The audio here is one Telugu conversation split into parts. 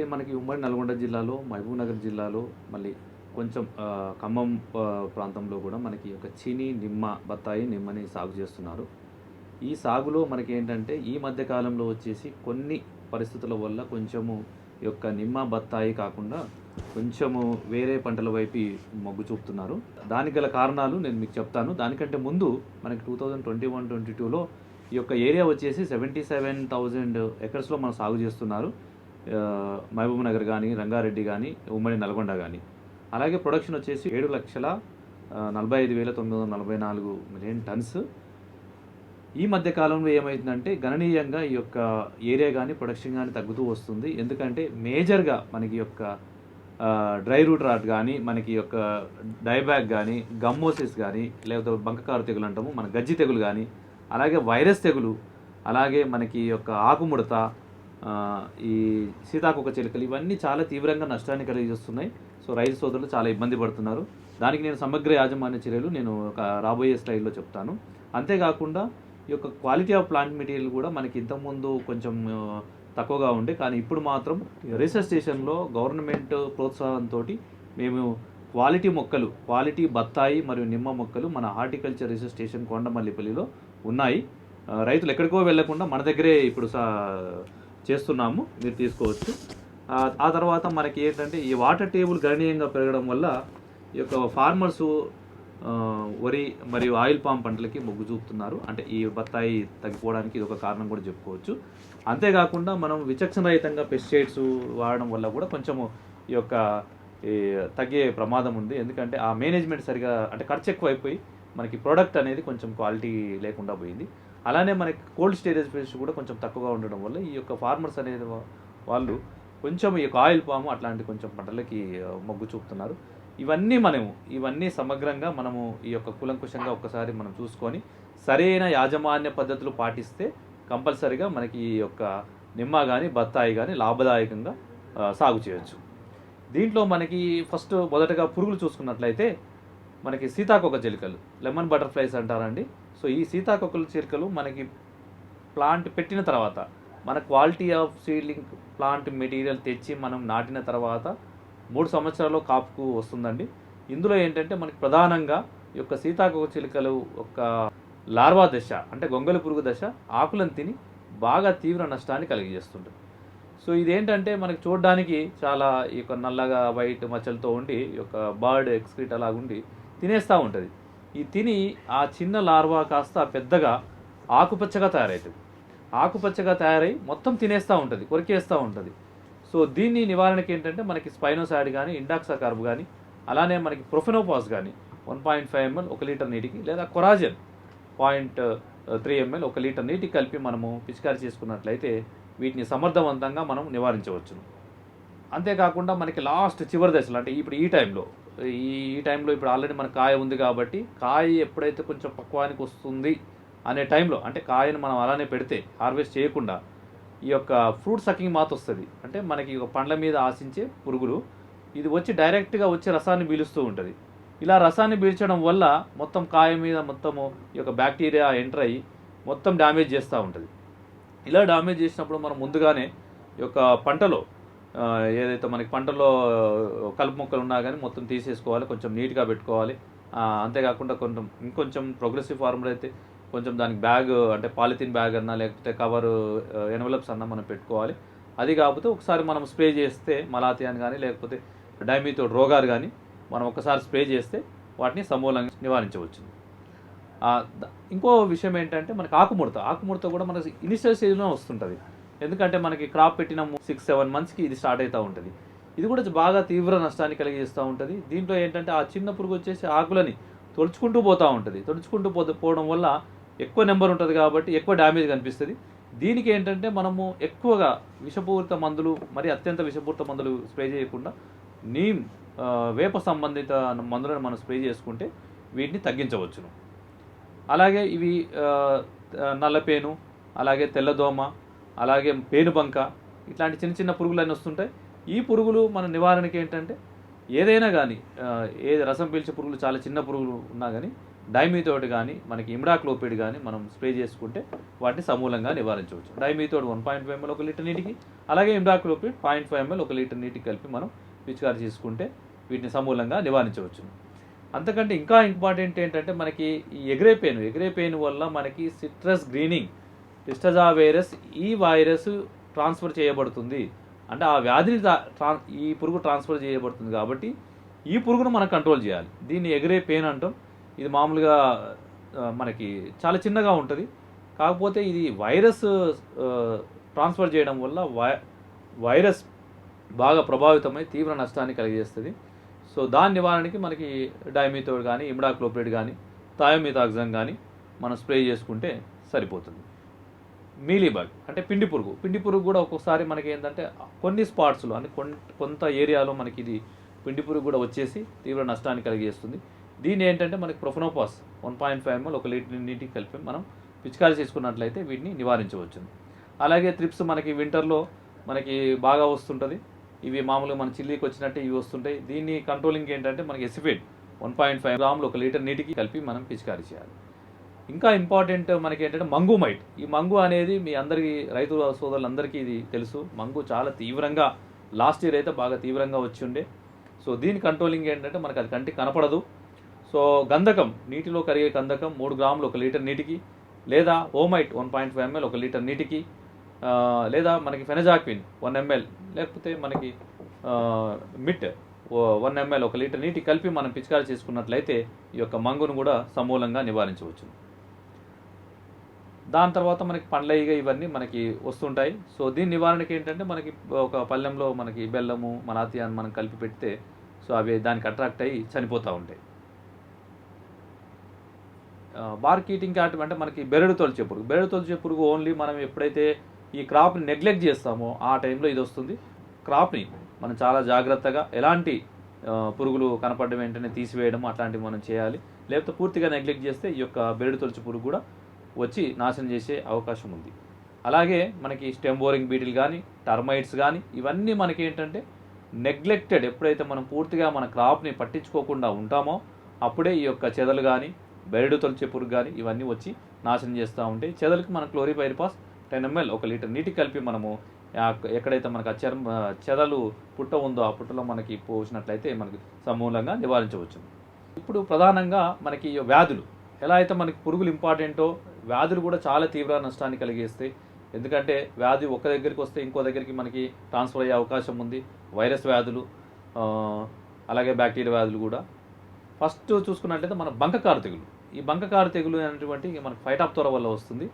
అయితే మనకి ఉమ్మడి నల్గొండ జిల్లాలో మహబూబ్నగర్ జిల్లాలో మళ్ళీ కొంచెం ఖమ్మం ప్రాంతంలో కూడా మనకి ఒక చిని నిమ్మ బత్తాయి నిమ్మని సాగు చేస్తున్నారు. ఈ సాగులో మనకి ఏంటంటే ఈ మధ్య కాలంలో వచ్చేసి కొన్ని పరిస్థితుల వల్ల కొంచెము ఈ యొక్క నిమ్మ బత్తాయి కాకుండా కొంచెము వేరే పంటల వైపు మొగ్గు చూపుతున్నారు. దానికి గల కారణాలు నేను మీకు చెప్తాను. దానికంటే ముందు మనకి two thousand twenty one twenty టూలో ఈ యొక్క ఏరియా వచ్చేసి సెవెంటీ సెవెన్ థౌజండ్ ఎకర్స్లో మనం సాగు చేస్తున్నారు. మహబూబ్ నగర్ కానీ రంగారెడ్డి కానీ ఉమ్మడి నల్గొండ కానీ అలాగే ప్రొడక్షన్ వచ్చేసి ఏడు లక్షల నలభై ఐదు వేల తొమ్మిది వందల నలభై నాలుగు మిలియన్ టన్స్. ఈ మధ్య కాలంలో ఏమైందంటే గణనీయంగా ఈ యొక్క ఏరియా కానీ ప్రొడక్షన్ కానీ తగ్గుతూ వస్తుంది. ఎందుకంటే మేజర్గా మనకి యొక్క డ్రై రూట్ రాట్ కానీ మనకి యొక్క డైబ్యాక్ కానీ గమ్మోసిస్ కానీ లేకపోతే బంకకారు తెగులు అంటాము మన గజ్జి తెగులు కానీ అలాగే వైరస్ తెగులు అలాగే మనకి యొక్క ఆకుముడత ఈ సీతాకొక చిలుకలు ఇవన్నీ చాలా తీవ్రంగా నష్టాన్ని కలిగిస్తున్నాయి. సో రైతు సోదరులు చాలా ఇబ్బంది పడుతున్నారు. దానికి నేను సమగ్ర యాజమాన్య చర్యలు నేను ఒక రాబోయే స్లైడ్లో చెప్తాను. అంతేకాకుండా ఈ యొక్క క్వాలిటీ ఆఫ్ ప్లాంట్ మెటీరియల్ కూడా మనకి ఇంతకుముందు కొంచెం తక్కువగా ఉండే కానీ ఇప్పుడు మాత్రం రీసెర్చ్ స్టేషన్లో గవర్నమెంట్ ప్రోత్సాహంతో మేము క్వాలిటీ మొక్కలు క్వాలిటీ బత్తాయి మరియు నిమ్మ మొక్కలు మన హార్టికల్చర్ రీసెర్చ్ స్టేషన్ కొండమల్లిపల్లిలో ఉన్నాయి. రైతులు ఎక్కడికో వెళ్ళకుండా మన దగ్గరే ఇప్పుడు సా చేస్తున్నాము మీరు తీసుకోవచ్చు. ఆ, తర్వాత మనకి ఏంటంటే ఈ వాటర్ టేబుల్ గణనీయంగా పెరగడం వల్ల ఈ యొక్క ఫార్మర్సు వరి మరియు ఆయిల్ పామ్ పంటలకి మొగ్గు చూపుతున్నారు. అంటే ఈ బత్తాయి తగ్గిపోవడానికి ఇది ఒక కారణం కూడా చెప్పుకోవచ్చు. అంతేకాకుండా మనం విచక్షణ రహితంగా పెస్టిసైడ్స్ వాడడం వల్ల కూడా కొంచెము ఈ యొక్క ఈ తగ్గే ప్రమాదం ఉంది. ఎందుకంటే ఆ మేనేజ్మెంట్ సరిగా అంటే ఖర్చు ఎక్కువైపోయి మనకి ప్రోడక్ట్ అనేది కొంచెం క్వాలిటీ లేకుండా పోయింది. అలానే మనకి కోల్డ్ స్టోరేజ్ ఫెసిలిటీ కూడా కొంచెం తక్కువగా ఉండడం వల్ల ఈ యొక్క ఫార్మర్స్ అనేది వాళ్ళు కొంచెం ఈ యొక్క ఆయిల్ పాము అట్లాంటి కొంచెం పంటలకి మొగ్గు చూపుతున్నారు. ఇవన్నీ మనము ఇవన్నీ సమగ్రంగా మనము ఈ యొక్క కులంకుశంగా ఒక్కసారి మనం చూసుకొని సరైన యాజమాన్య పద్ధతులు పాటిస్తే కంపల్సరిగా మనకి ఈ యొక్క నిమ్మ కానీ బత్తాయి కానీ లాభదాయకంగా సాగు చేయొచ్చు. దీంట్లో మనకి ఫస్ట్ మొదటగా పురుగులు చూసుకున్నట్లయితే మనకి సీతాకొక చిలుకలు లెమన్ బటర్ఫ్లైస్ అంటారండి. సో ఈ సీతాకొకల చిలుకలు మనకి ప్లాంట్ పెట్టిన తర్వాత మన quality of seedling plant material తెచ్చి మనం నాటిన తర్వాత మూడు సంవత్సరాల్లో కాపుకు వస్తుందండి. ఇందులో ఏంటంటే మనకి ప్రధానంగా ఈ యొక్క సీతాకొక చిలుకలు ఒక లార్వా దశ అంటే గొంగలి పురుగు దశ ఆకులను తిని బాగా తీవ్ర నష్టాన్ని కలిగజేస్తుంటుంది. సో ఇదేంటంటే మనకి చూడడానికి చాలా ఈ యొక్క నల్లగా వైట్ మచ్చలతో ఉండి ఈ యొక్క బర్డ్ ఎక్స్క్రీట్ అలాగుండి తినేస్తూ ఉంటుంది. ఈ తిని ఆ చిన్న లార్వా కాస్త పెద్దగా ఆకుపచ్చగా తయారవుతుంది ఆకుపచ్చగా తయారై మొత్తం తినేస్తూ ఉంటుంది కొరికేస్తూ ఉంటుంది. సో దీన్ని నివారణకి ఏంటంటే మనకి స్పైనోసాడ్ కానీ ఇండాక్సా కార్బ్ కానీ అలానే మనకి ప్రొఫెనోపాస్ కానీ వన్ పాయింట్ ఫైవ్ ఎంఎల్ ఒక లీటర్ నీటికి లేదా కొరాజన్ పాయింట్ త్రీ ఎంఎల్ ఒక లీటర్ నీటికి కలిపి మనము పిచికారి చేసుకున్నట్లయితే వీటిని సమర్థవంతంగా మనం నివారించవచ్చును. అంతేకాకుండా మనకి లాస్ట్ చివరి దశలు అంటే ఇప్పుడు ఈ టైంలో ఈ ఈ టైంలో ఇప్పుడు ఆల్రెడీ మన కాయ ఉంది కాబట్టి కాయ ఎప్పుడైతే కొంచెం పక్వానికి వస్తుంది అనే టైంలో అంటే కాయను మనం అలానే పెడితే హార్వెస్ట్ చేయకుండా ఈ యొక్క ఫ్రూట్ సకింగ్ మాత్ వస్తుంది. అంటే మనకి ఒక పండ్ల మీద ఆశించే పురుగులు ఇది వచ్చి డైరెక్ట్గా వచ్చి రసాన్ని పీలుస్తూ ఉంటుంది. ఇలా రసాన్ని పీల్చడం వల్ల మొత్తం కాయ మీద మొత్తము ఈ యొక్క బ్యాక్టీరియా ఎంటర్ అయ్యి మొత్తం డ్యామేజ్ చేస్తూ ఉంటుంది. ఇలా డ్యామేజ్ చేసినప్పుడు మనం ముందుగానే ఈ యొక్క పంటలో ఏదైతే మనకి పంటలో కలుపు మొక్కలు ఉన్నా కానీ మొత్తం తీసేసుకోవాలి కొంచెం నీట్గా పెట్టుకోవాలి. అంతేకాకుండా కొంచెం ఇంకొంచెం ప్రోగ్రెసివ్ ఫార్మర్ అయితే కొంచెం దానికి బ్యాగ్ అంటే పాలిథిన్ బ్యాగ్ అన్నా లేకపోతే కవర్ ఎన్వలప్స్ అన్నా మనం పెట్టుకోవాలి. అది కాకపోతే ఒకసారి మనం స్ప్రే చేస్తే మలాతియాన్ కానీ లేకపోతే డైమీతో రోగారు కానీ మనం ఒకసారి స్ప్రే చేస్తే వాటిని సమూలంగా నివారించవచ్చు. ఇంకో విషయం ఏంటంటే మనకి ఆకుముడత ఆకుముడత కూడా మనకి ఇనిషియల్ స్టేజ్లో వస్తుంటుంది. ఎందుకంటే మనకి క్రాప్ పెట్టిన సిక్స్ సెవెన్ మంత్స్కి ఇది స్టార్ట్ అవుతూ ఉంటుంది. ఇది కూడా బాగా తీవ్ర నష్టాన్ని కలిగిస్తూ ఉంటుంది. దీంట్లో ఏంటంటే ఆ చిన్న పురుగు వచ్చేసి ఆకులని తొలుచుకుంటూ పోతూ ఉంటుంది. తొలుచుకుంటూ పో పోవడం వల్ల ఎక్కువ నెంబర్ ఉంటుంది కాబట్టి ఎక్కువ డ్యామేజ్ కనిపిస్తుంది. దీనికి ఏంటంటే మనము ఎక్కువగా విషపూరిత మందులు మరి అత్యంత విషపూరిత మందులు స్ప్రే చేయకుండా నీమ్ వేప సంబంధిత మందులను మనం స్ప్రే చేసుకుంటే వీటిని తగ్గించవచ్చును. అలాగే ఇవి నల్లపేను అలాగే తెల్లదోమ అలాగే పేనుబంక ఇట్లాంటి చిన్న చిన్న పురుగులు అన్నీ వస్తుంటాయి. ఈ పురుగులు మన నివారణకి ఏంటంటే ఏదైనా కానీ ఏ రసం పీల్చే పురుగులు చాలా చిన్న పురుగులు ఉన్నా కానీ డైమీతోటి కానీ మనకి ఇమ్డాక్లోపిడ్ కానీ మనం స్ప్రే చేసుకుంటే వాటిని సమూలంగా నివారించవచ్చు. డైమీతోటి వన్ పాయింట్ ఫైవ్ ఎంఎల్ ఒక లీటర్ నీటికి అలాగే ఇమ్డాక్లోపిడ్ పాయింట్ ఫైవ్ ఎంఎల్ ఒక లీటర్ నీటికి కలిపి మనం పిచికారి చేసుకుంటే వీటిని సమూలంగా నివారించవచ్చు. అంతకంటే ఇంకా ఇంపార్టెంట్ ఏంటంటే మనకి ఈ ఎగ్రే పెయిన్ ఎగ్రే పెయిన్ వల్ల మనకి సిట్రస్ గ్రీనింగ్ టిస్టజా వైరస్ ఈ వైరస్ ట్రాన్స్ఫర్ చేయబడుతుంది. అంటే ఆ వ్యాధిని ట్రాన్ ఈ పురుగు ట్రాన్స్ఫర్ చేయబడుతుంది కాబట్టి ఈ పురుగును మనం కంట్రోల్ చేయాలి. దీన్ని ఎగిరే పెయిన్ అంటాం. ఇది మామూలుగా మనకి చాలా చిన్నగా ఉంటుంది. కాకపోతే ఇది వైరస్ ట్రాన్స్ఫర్ చేయడం వల్ల వై వైరస్ బాగా ప్రభావితమై తీవ్ర నష్టాన్ని కలిగజేస్తుంది. సో దాని నివారణకి మనకి డైమిథోడ్ కానీ ఇమిడాక్లోప్రేట్ కానీ థాయోమిథాక్సమ్ కానీ మనం స్ప్రే చేసుకుంటే సరిపోతుంది. మీలీబగ్ అంటే పిండి పురుగు. పిండి పురుగు కూడా ఒక్కొక్కసారి మనకి ఏంటంటే కొన్ని స్పాట్స్లో అంటే కొన్ కొంత ఏరియాలో మనకి ఇది పిండి పురుగు కూడా వచ్చేసి తీవ్ర నష్టాన్ని కలిగిస్తుంది. దీని ఏంటంటే మనకి profenofos one point five ML ఒక లీటర్ నీటికి కలిపి మనం పిచికారి చేసుకున్నట్లయితే వీటిని నివారించవచ్చు. అలాగే త్రిప్స్ మనకి వింటర్లో మనకి బాగా వస్తుంటుంది. ఇవి మామూలుగా మన చిల్లీకి వచ్చినట్టే ఇవి వస్తుంటాయి. దీన్ని కంట్రోలింగ్ ఏంటంటే మనకి ఎసిఫేట్ వన్ పాయింట్ ఫైవ్ గ్రాములు ఒక లీటర్ నీటికి కలిపి మనం పిచికారి చేయాలి. ఇంకా ఇంపార్టెంట్ మనకి ఏంటంటే మంగు మైట్. ఈ మంగు అనేది మీ అందరికీ రైతు సోదరులందరికీ ఇది తెలుసు. మంగు చాలా తీవ్రంగా లాస్ట్ ఇయర్ అయితే బాగా తీవ్రంగా వచ్చి ఉండే సో దీని కంట్రోలింగ్ ఏంటంటే మనకి అది కంటికి కనపడదు. సో గంధకం నీటిలో కరిగే గంధకం మూడు గ్రాములు ఒక లీటర్ నీటికి లేదా Omite one point five ML ఒక లీటర్ నీటికి లేదా మనకి ఫెనజాక్విన్ వన్ ఎంఎల్ లేకపోతే మనకి మిట్ వన్ ఎంఎల్ ఒక లీటర్ నీటికి కలిపి మనం పిచికారి చేసుకున్నట్లయితే ఈ యొక్క మంగును కూడా సమూలంగా నివారించవచ్చు. దాని తర్వాత మనకి పండ్లయిగా ఇవన్నీ మనకి వస్తుంటాయి. సో దీని నివారణకి ఏంటంటే మనకి ఒక పళ్ళెంలో మనకి బెల్లము మలాతియాన్ని మనం కలిపి పెడితే సో అవి దానికి అట్రాక్ట్ అయ్యి చనిపోతూ ఉంటాయి. బార్క్ ఈటింగ్ అంటే మనకి బెరడు తొలిచే పురుగు బెరడు తొలిచే పురుగు ఓన్లీ మనం ఎప్పుడైతే ఈ క్రాప్ని నెగ్లెక్ట్ చేస్తామో ఆ టైంలో ఇది వస్తుంది. క్రాప్ని మనం చాలా జాగ్రత్తగా ఎలాంటి పురుగులు కనపడడం వెంటనే తీసివేయడం అట్లాంటివి మనం చేయాలి. లేకపోతే పూర్తిగా నెగ్లెక్ట్ చేస్తే ఈ యొక్క బెరడు తొలిచే పురుగు కూడా వచ్చి నాశనం చేసే అవకాశం ఉంది. అలాగే మనకి స్టెంబోరింగ్ బీటిల్ కానీ టర్మైట్స్ కానీ ఇవన్నీ మనకి ఏంటంటే నెగ్లెక్టెడ్ ఎప్పుడైతే మనం పూర్తిగా మన క్రాప్ని పట్టించుకోకుండా ఉంటామో అప్పుడే ఈ యొక్క చెదలు కానీ బెరడు తొలిచే పురుగు కానీ ఇవన్నీ వచ్చి నాశనం చేస్తూ ఉంటాయి. చెదలకి మన క్లోరిపైరిపాస్ టెన్ ఎంఎల్ ఒక లీటర్ నీటికి కలిపి మనము ఎక్కడైతే మనకు ఆ చర్మ చెదలు పుట్ట ఉందో ఆ పుట్టలో మనకి పోసినట్లయితే మనకి సమూలంగా నివారించవచ్చు. ఇప్పుడు ప్రధానంగా మనకి ఈ వ్యాధులు ఎలా అయితే మనకి పురుగులు ఇంపార్టెంటో వ్యాధులు కూడా చాలా తీవ్ర నష్టాన్ని కలిగిస్తాయి. ఎందుకంటే వ్యాధి ఒక దగ్గరికి వస్తే ఇంకో దగ్గరికి మనకి ట్రాన్స్ఫర్ అయ్యే అవకాశం ఉంది. వైరస్ వ్యాధులు అలాగే బ్యాక్టీరియా వ్యాధులు కూడా. ఫస్ట్ చూసుకున్నట్లయితే మన బంకకారు తెగులు. ఈ బంకకారు తెగులు అనేటువంటి మనకి ఫైటాప్తోర వల్ల వస్తుంది.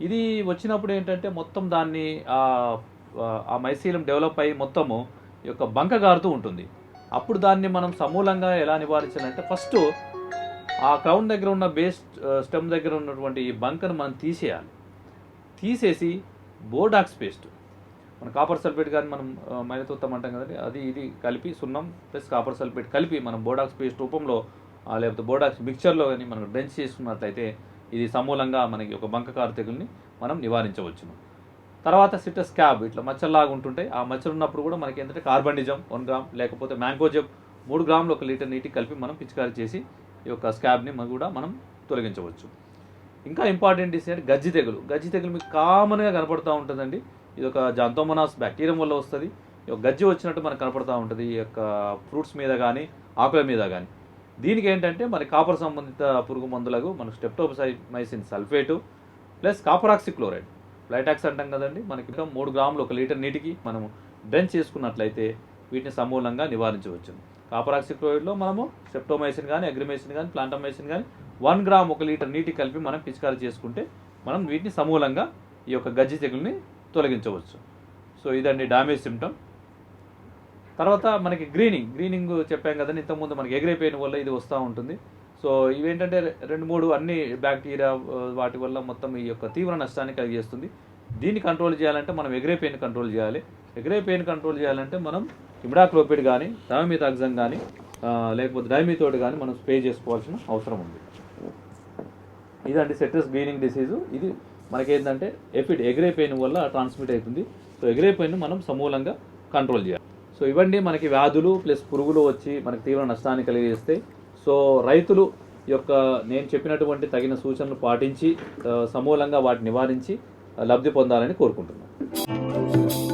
ఇది వచ్చినప్పుడు ఏంటంటే మొత్తం దాన్ని ఆ- మైసీలం డెవలప్ అయ్యి మొత్తము ఈ యొక్క బంక గారుతూ ఉంటుంది. అప్పుడు దాన్ని మనం సమూలంగా ఎలా నివారించాలంటే ఫస్ట్ ఆ క్రౌన్ దగ్గర ఉన్న బేస్ స్టెమ్ uh, దగ్గర ఉన్నటువంటి ఈ బంకను మనం తీసేయాలి. తీసేసి బోడాక్స్ పేస్ట్ మన కాపర్ సల్ఫేట్ కానీ మనం uh, మైనతోత్తం అంటాం కదండి అది ఇది కలిపి సున్నం ప్లస్ కాపర్ సల్ఫేట్ కలిపి మనం బోడాక్స్ పేస్ట్ రూపంలో లేకపోతే బోడాక్స్ మిక్చర్లో కానీ మనం డ్రెంచ్ చేసుకున్నట్లయితే ఇది సమూలంగా మనకి ఒక బంకకారు తెగుల్ని మనం నివారించవచ్చును. తర్వాత సిట్రస్ క్యాబ్ ఇట్లా మచ్చల్లాగా ఉంటుంటాయి ఆ మచ్చలు ఉన్నప్పుడు కూడా మనకి ఏంటంటే కార్బండిజం వన్ గ్రామ్ లేకపోతే మ్యాంగోజబ్ మూడు గ్రాములు ఒక లీటర్ నీటికి కలిపి మనం పిచికారి చేసి ఈ యొక్క స్కాబ్ని కూడా మనం తొలగించవచ్చు. ఇంకా ఇంపార్టెంట్ ఏంటంటే గజ్జి తెగులు. గజ్జి తెగులు మీకు కామన్గా కనపడుతూ ఉంటుందండి. ఇది ఒక జాంతోమనాస్ బ్యాక్టీరియం వల్ల వస్తుంది. గజ్జి వచ్చినట్టు మనకు కనపడుతూ ఉంటుంది. ఈ యొక్క ఫ్రూట్స్ మీద కానీ ఆకుల మీద కానీ దీనికి ఏంటంటే మరి కాపర్ సంబంధిత పురుగు మందులకు మనకు streptomycin sulphate plus copper oxychloride లైటాక్స్ అంటాం కదండి. మనకి మూడు గ్రాములు ఒక లీటర్ నీటికి మనము డ్రెంచ్ చేసుకున్నట్లయితే వీటిని సమూలంగా నివారించవచ్చు. కాపరాక్సిక్లోయిడ్లో మనము సెప్టోమైసిన్ కానీ అగ్రిమైసిన్ కానీ ప్లాంటమైసిన్ కానీ వన్ గ్రామ్ ఒక లీటర్ నీటి కలిపి మనం పిచికారి చేసుకుంటే మనం వీటిని సమూలంగా ఈ యొక్క గజ్జి తెగుల్ని తొలగించవచ్చు. సో ఇదండి డామేజ్ సిమ్టమ్ తర్వాత మనకి గ్రీనింగ్. గ్రీనింగ్ చెప్పాం కదండి ఇంతకుముందు మనకి ఎగిరైపోయిన వల్ల ఇది వస్తూ ఉంటుంది. సో ఇవేంటంటే రెండు మూడు అన్ని బ్యాక్టీరియా వాటి వల్ల మొత్తం ఈ యొక్క తీవ్ర నష్టాన్ని కలిగిస్తుంది. దీన్ని కంట్రోల్ చేయాలంటే మనం ఎగిరైపోయిన కంట్రోల్ చేయాలి. ఎగిరైపోయిన కంట్రోల్ చేయాలంటే మనం ఇమిడాక్లోపిడ్ కానీ థామిథాక్సమ్ కానీ లేకపోతే డైమితోడ్ కానీ మనం స్ప్రే చేసుకోవాల్సిన అవసరం ఉంది. ఇదండి సెట్రస్ గ్రీనింగ్ డిసీజు. ఇది మనకేంటంటే ఎఫిడ్ ఎగిరైపోయిన వల్ల ట్రాన్స్మిట్ అవుతుంది. సో ఎగిరైపోయిన మనం సమూలంగా కంట్రోల్ చేయాలి. సో ఇవన్నీ మనకి వ్యాధులు ప్లస్ పురుగులు వచ్చి మనకి తీవ్ర నష్టాన్ని కలిగజేస్తాయి సో రైతులు ఈ యొక్క నేను చెప్పినటువంటి తగిన సూచనలు పాటించి సమూలంగా వాటిని నివారించి లబ్ధి పొందాలని కోరుకుంటున్నాను